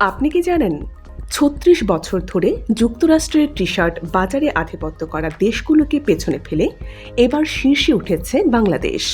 আপনি কি জানেন, ছত্রিশ বছর ধরে যুক্তরাষ্ট্রের টি শার্ট বাজারে আধিপত্য করা দেশগুলোকে পেছনে ফেলে এবার শীর্ষে উঠেছে বাংলাদেশ।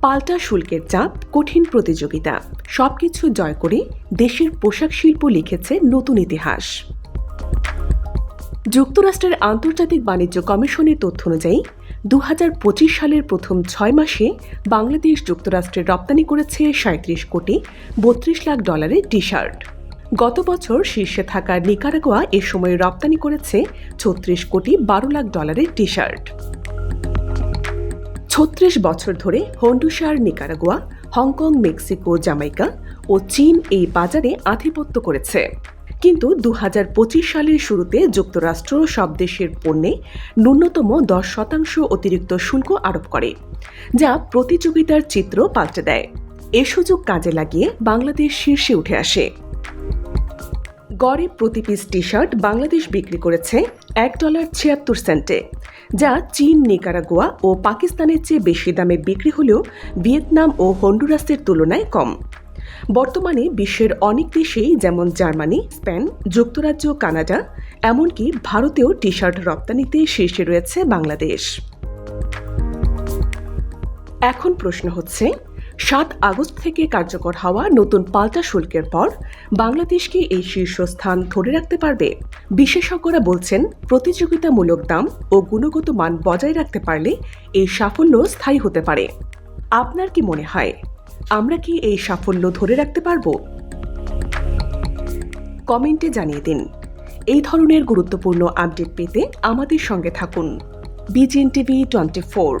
পাল্টা শুল্কের চাপ, কঠিন প্রতিযোগিতা, সবকিছু জয় করে দেশের পোশাক শিল্প লিখেছে নতুন ইতিহাস। যুক্তরাষ্ট্রের আন্তর্জাতিক বাণিজ্য কমিশনের তথ্য অনুযায়ী দু হাজার পঁচিশ সালের প্রথম ছয় মাসে বাংলাদেশ যুক্তরাষ্ট্রে রপ্তানি করেছে সাঁত্রিশ কোটি বত্রিশ লাখ ডলারের টি শার্ট গত বছর শীর্ষে থাকা নিকারাগোয়া এ সময় রপ্তানি করেছে ছত্রিশ কোটি বারো লাখ ডলারের টি শার্ট ছত্রিশ বছর ধরে Honduras Nicaragua, Hong Kong, Mexico, Jamaica ও চীন এই বাজারে আধিপত্য করেছে। কিন্তু দু হাজার পঁচিশ সালের শুরুতে যুক্তরাষ্ট্র সব দেশের পণ্যে ন্যূনতম দশ শতাংশ অতিরিক্ত শুল্ক আরোপ করে, যা প্রতিযোগিতার চিত্র পাল্টে দেয়। এ সুযোগ কাজে লাগিয়ে বাংলাদেশ শীর্ষে উঠে আসে। গড়ে প্রতি পিস টি শার্ট বাংলাদেশ বিক্রি করেছে এক ডলার ছিয়াত্তর সেন্টে যা চীন, নিকারাগুয়া ও পাকিস্তানের চেয়ে বেশি দামে বিক্রি হলেও ভিয়েতনাম ও হন্ডুরাসের তুলনায় কম। বর্তমানে বিশ্বের অনেক দেশেই যেমন জার্মানি, স্পেন, যুক্তরাজ্য, কানাডা, এমনকি ভারতেও টি শার্ট রপ্তানিতে শীর্ষে রয়েছে বাংলাদেশ। এখন প্রশ্ন হচ্ছে সাত আগস্ট থেকে কার্যকর হওয়া নতুন পাল্টা শুল্কের পর বাংলাদেশ কি এই শীর্ষস্থান ধরে রাখতে পারবে? বিশেষজ্ঞরা বলছেন, প্রতিযোগিতামূলক দাম ও গুণগত মান বজায় রাখতে পারলে এই সাফল্য স্থায়ী হতে পারে। আপনার কি মনে হয়? আমরা কি এই সাফল্য ধরে রাখতে পারব? কমেন্টে জানিয়ে দিন। এই ধরনের গুরুত্বপূর্ণ আপডেট পেতে আমাদের সঙ্গে থাকুন। BGN TV twenty four.